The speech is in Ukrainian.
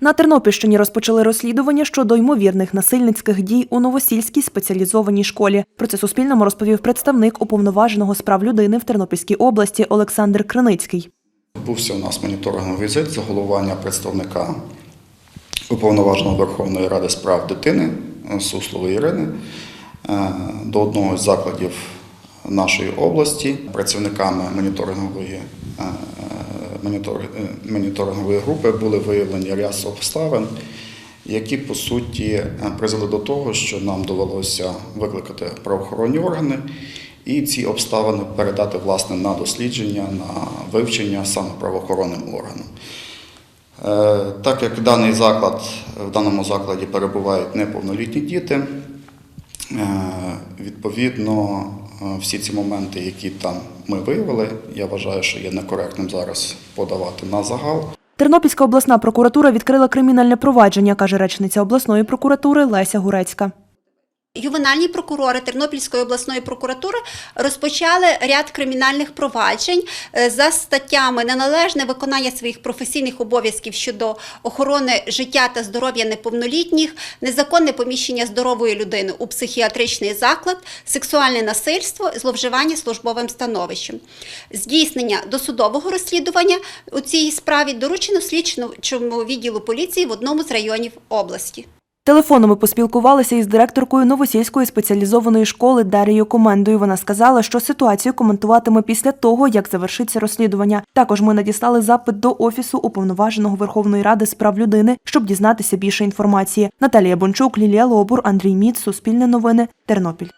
На Тернопільщині розпочали розслідування щодо ймовірних насильницьких дій у Новосільській спеціалізованій школі. Про це Суспільному розповів представник уповноваженого з прав людини в Тернопільській області Олександр Криницький. Відбувся у нас моніторинговий візит за головування представника уповноваженого Верховної Ради з прав дитини е, Суслової Ірини е, до одного з закладів нашої області. Працівниками моніторингової, монітор- е, моніторингової групи були виявлені ряд обставин, які по суті е, призвели до того, що нам довелося викликати правоохоронні органи і ці обставини передати власне на дослідження, на вивчення саме правоохоронним органам. Е, Так як даний заклад, в даному закладі перебувають неповнолітні діти, е, відповідно, е, всі ці моменти, які там ми виявили, я вважаю, що є некоректним зараз подавати на загал. Тернопільська обласна прокуратура відкрила кримінальне провадження, каже речниця обласної прокуратури Леся Гурецька. Ювенальні прокурори Тернопільської обласної прокуратури розпочали ряд кримінальних проваджень е, за статтями неналежне виконання своїх професійних обов'язків щодо охорони життя та здоров'я неповнолітніх, незаконне поміщення здорової людини у психіатричний заклад, сексуальне насильство, зловживання службовим становищем. Здійснення досудового розслідування у цій справі доручено слідчому відділу поліції в одному з районів області. Телефоном ми поспілкувалися із директоркою Новосільської спеціалізованої школи Дарією Комендою. Вона сказала, що ситуацію коментуватиме після того, як завершиться розслідування. Також ми надіслали запит до офісу уповноваженого Верховної Ради з прав людини, щоб дізнатися більше інформації. Наталія Бончук, Лілія Лобур, Андрій Міц, Суспільне новини, Тернопіль.